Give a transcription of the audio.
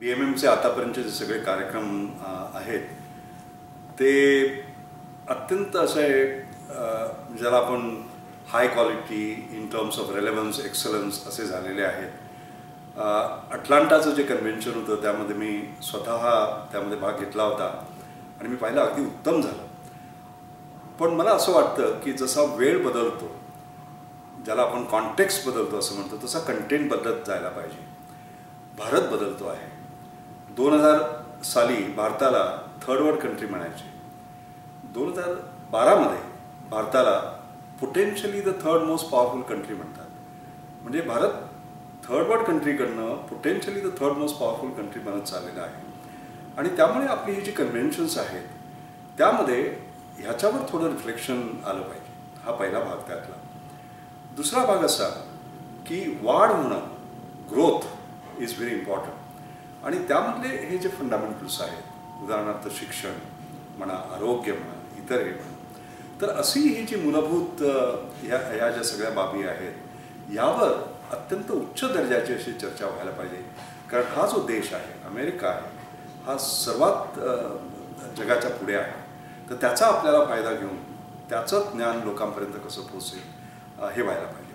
बी M एमचे आतापर्यंतचे जे सगळे कार्यक्रम आहेत ते अत्यंत असे ज्याला आपण high quality in terms of relevance excellence असे झालेले आहेत. अटलांटाचं जे कन्व्हेन्शन होतं त्यामध्ये मी स्वतः त्यामध्ये भाग घेतला होता आणि मी पाहिलं अगदी उत्तम झालं. पण मला असं वाटतं की जसा वेळ बदलतो ज्याला आपण कॉन्टेक्स्ट बदलतो असं म्हणतो तसा कंटेंट बदलत जायला पाहिजे. भारत बदलतो आहे. दोन हजार साली भारताला थर्ड वर्ल्ड कंट्री म्हणायचे. दोन हजार बारामध्ये भारताला potentially the third most powerful country म्हणतात. म्हणजे Bharat third world कंट्रीकडनं potentially the third most powerful country बनत चाललेला आहे. आणि त्यामुळे आपली ही जी कन्व्हेन्शन्स आहेत त्यामध्ये ह्याच्यावर थोडं रिफ्लेक्शन आलं पाहिजे. हा पहिला भाग त्यातला. दुसरा भाग असा की वाढ होणं ग्रोथ इज व्हेरी इम्पॉर्टंट आणि त्यामधले हे जे फंडामेंटल्स आहेत उदाहरणार्थ शिक्षण म्हणा आरोग्य म्हणा इतर हे म्हणा तर अशी ही जी मूलभूत ह्या ह्या ज्या सगळ्या बाबी आहेत यावर अत्यंत उच्च दर्जाची अशी चर्चा व्हायला पाहिजे. कारण हा जो देश आहे अमेरिका आहे हा सर्वात जगाच्या पुढे आहे. तर त्याचा आपल्याला फायदा घेऊन त्याचं ज्ञान लोकांपर्यंत कसं पोहोचेल हे व्हायला पाहिजे.